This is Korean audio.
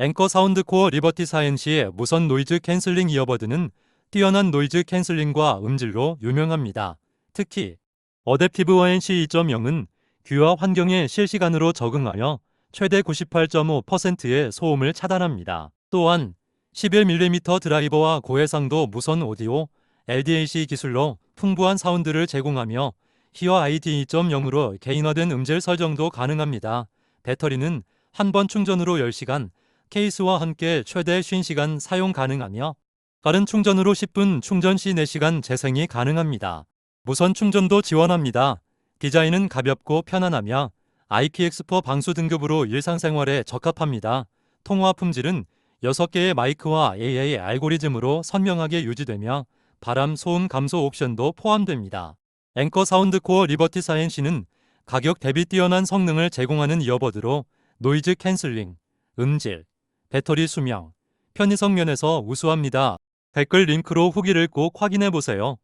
앵커 사운드 코어 리버티 사이언시의 무선 노이즈 캔슬링 이어버드는 뛰어난 노이즈 캔슬링과 음질로 유명합니다. 특히 어댑티브 ONC 2.0은 귀와 환경에 실시간으로 적응하여 최대 98.5%의 소음을 차단합니다. 또한 11mm 드라이버와 고해상도 무선 오디오 LDAC 기술로 풍부한 사운드를 제공하며 히어 ID 2.0으로 개인화된 음질 설정도 가능합니다. 배터리는 한 번 충전으로 10시간, 케이스와 함께 최대 50시간 사용 가능하며 빠른 충전으로 10분, 충전 시 4시간 재생이 가능합니다. 무선 충전도 지원합니다. 디자인은 가볍고 편안하며 IPX4 방수 등급으로 일상생활에 적합합니다. 통화 품질은 6개의 마이크와 AI 알고리즘으로 선명하게 유지되며 바람 소음 감소 옵션도 포함됩니다. 앵커 사운드 코어 리버티 사이언시는 가격 대비 뛰어난 성능을 제공하는 이어버드로 노이즈 캔슬링, 음질, 배터리 수명, 편의성 면에서 우수합니다. 댓글 링크로 후기를 꼭 확인해 보세요.